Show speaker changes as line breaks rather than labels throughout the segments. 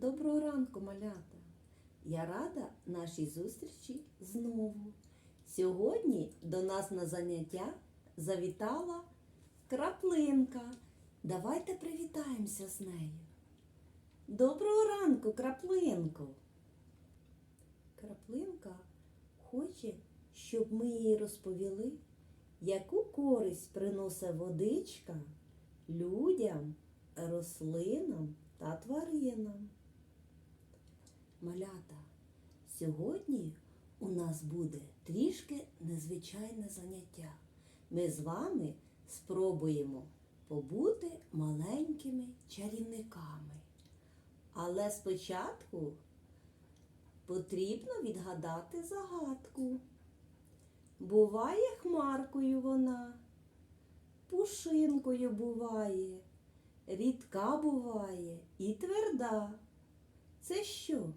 Доброго ранку, малята! Я рада нашій зустрічі знову. Сьогодні до нас на заняття завітала краплинка. Давайте привітаємося з нею. Доброго ранку, краплинку! Краплинка хоче, щоб ми їй розповіли, яку користь приносить водичка людям, рослинам та тваринам. Малята, сьогодні у нас буде трішки незвичайне заняття. Ми з вами спробуємо побути маленькими чарівниками. Але спочатку потрібно відгадати загадку. Буває хмаркою вона, пушинкою буває, рідка буває і тверда. Це що?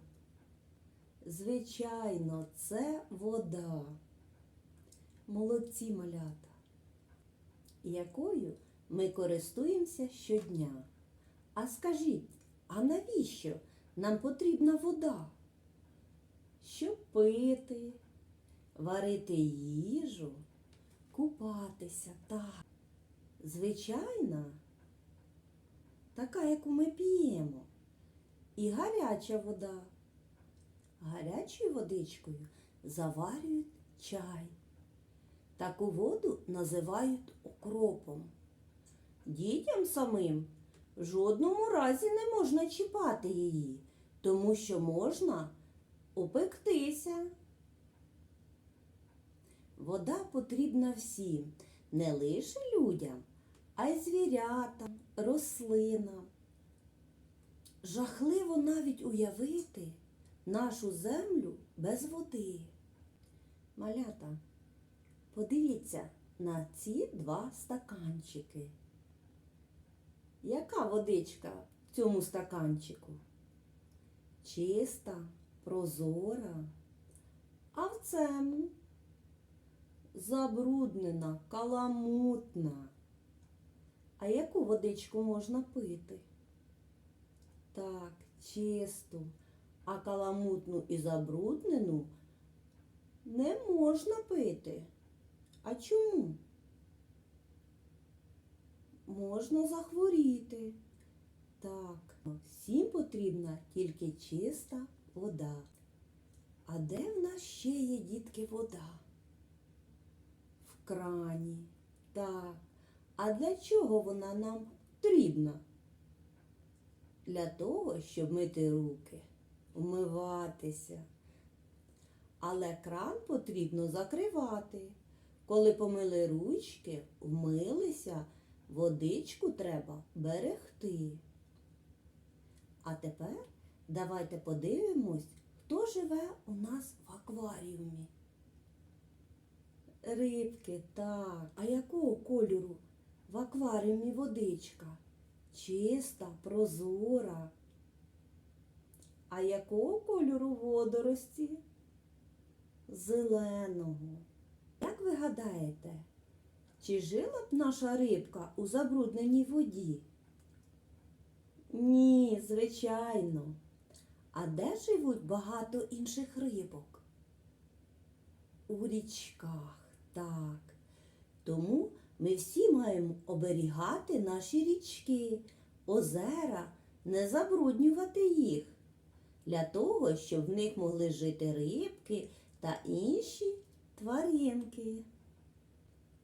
Звичайно, це вода. Молодці малята, якою ми користуємося щодня. А скажіть, а навіщо нам потрібна вода? Щоб пити, варити їжу, купатися так. Звичайна, така, яку ми п'ємо. І гаряча вода. Гарячою водичкою заварюють чай. Таку воду називають окропом. Дітям самим в жодному разі не можна чіпати її, тому що можна опектися. Вода потрібна всім, не лише людям, а й звірятам, рослинам. Жахливо навіть уявити нашу землю без води. Малята, подивіться на ці два стаканчики. Яка водичка в цьому стаканчику? Чиста, прозора, а в цьому забруднена, каламутна. А яку водичку можна пити? Так, чисту, а каламутну і забруднену не можна пити. А чому? Можна захворіти. Так, всім потрібна тільки чиста вода. А де в нас ще є, дітки, вода? В крані. Так. А для чого вона нам потрібна? Для того, щоб мити руки, вмиватися. Але кран потрібно закривати. Коли помили ручки, вмилися, водичку треба берегти. А тепер давайте подивимось, хто живе у нас в акваріумі. Рибки, так. А якого кольору в акваріумі водичка? Чиста, прозора. А якого кольору водорості? Зеленого. Як ви гадаєте, чи жила б наша рибка у забрудненій воді? Ні, звичайно. А де живуть багато інших рибок? У річках, так. Тому ми всі маємо оберігати наші річки, озера, не забруднювати їх, для того, щоб в них могли жити рибки та інші тваринки.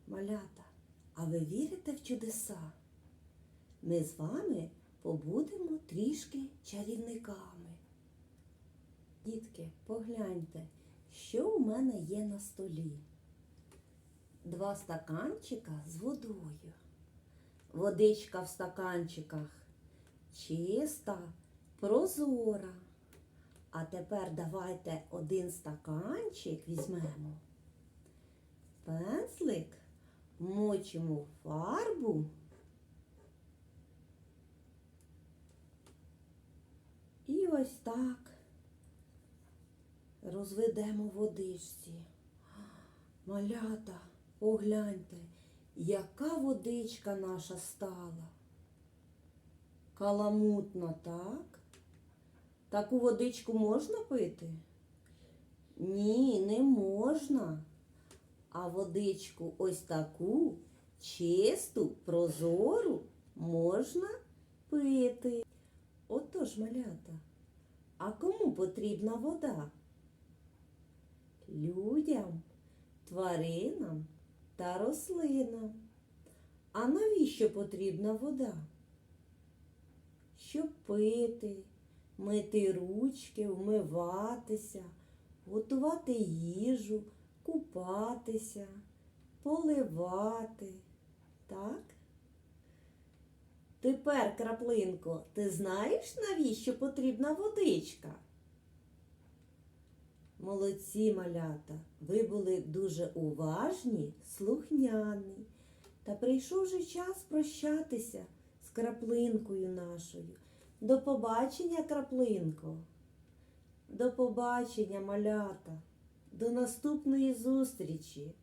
Малята, а ви вірите в чудеса? Ми з вами побудемо трішки чарівниками. Дітки, погляньте, що у мене є на столі. Два стаканчика з водою. Водичка в стаканчиках чиста, прозора. А тепер давайте один стаканчик візьмемо. Пензлик мочимо фарбу. І ось так розведемо водичці. Малята, погляньте, яка водичка наша стала. Каламутна, так? Таку водичку можна пити? Ні, не можна. А водичку ось таку чисту, прозору можна пити. Отож, малята, а кому потрібна вода? Людям, тваринам та рослинам. А навіщо потрібна вода? Щоб пити, мити ручки, вмиватися, готувати їжу, купатися, поливати. Так? Тепер, краплинко, ти знаєш, навіщо потрібна водичка? Молодці малята, ви були дуже уважні, слухняні. Та прийшов вже час прощатися з краплинкою нашою. До побачення, краплинко. До побачення, малята. До наступної зустрічі.